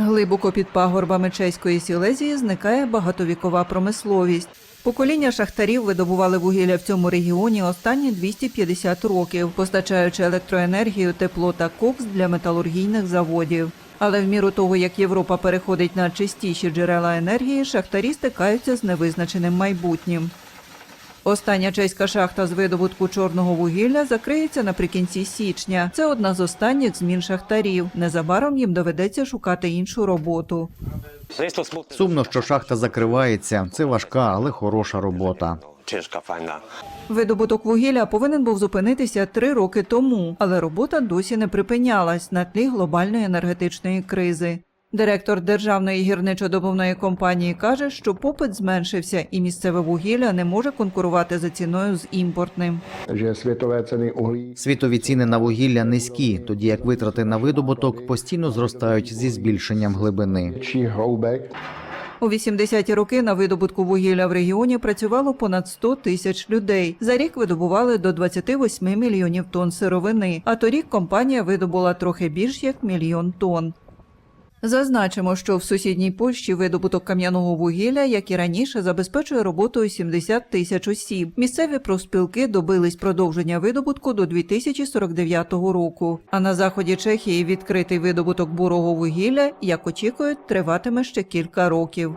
Глибоко під пагорбами чеської Сілезії зникає багатовікова промисловість. Покоління шахтарів видобували вугілля в цьому регіоні останні 250 років, постачаючи електроенергію, тепло та кокс для металургійних заводів. Але в міру того, як Європа переходить на чистіші джерела енергії, шахтарі стикаються з невизначеним майбутнім. Остання чеська шахта з видобутку чорного вугілля закриється наприкінці січня. Це одна з останніх змін шахтарів. Незабаром їм доведеться шукати іншу роботу. Сумно, що шахта закривається. Це важка, але хороша робота. Видобуток вугілля повинен був зупинитися три роки тому, але робота досі не припинялась на тлі глобальної енергетичної кризи. Директор державної гірничодобувної компанії каже, що попит зменшився, і місцеве вугілля не може конкурувати за ціною з імпортним. Світові ціни на вугілля низькі, тоді як витрати на видобуток постійно зростають зі збільшенням глибини. У 80-ті роки на видобутку вугілля в регіоні працювало понад 100 тисяч людей. За рік видобували до 28 мільйонів тонн сировини, а торік компанія видобула трохи більш як мільйон тонн. Зазначимо, що в сусідній Польщі видобуток кам'яного вугілля, як і раніше, забезпечує роботою 70 тисяч осіб. Місцеві профспілки добились продовження видобутку до 2049 року. А на заході Чехії відкритий видобуток бурого вугілля, як очікують, триватиме ще кілька років.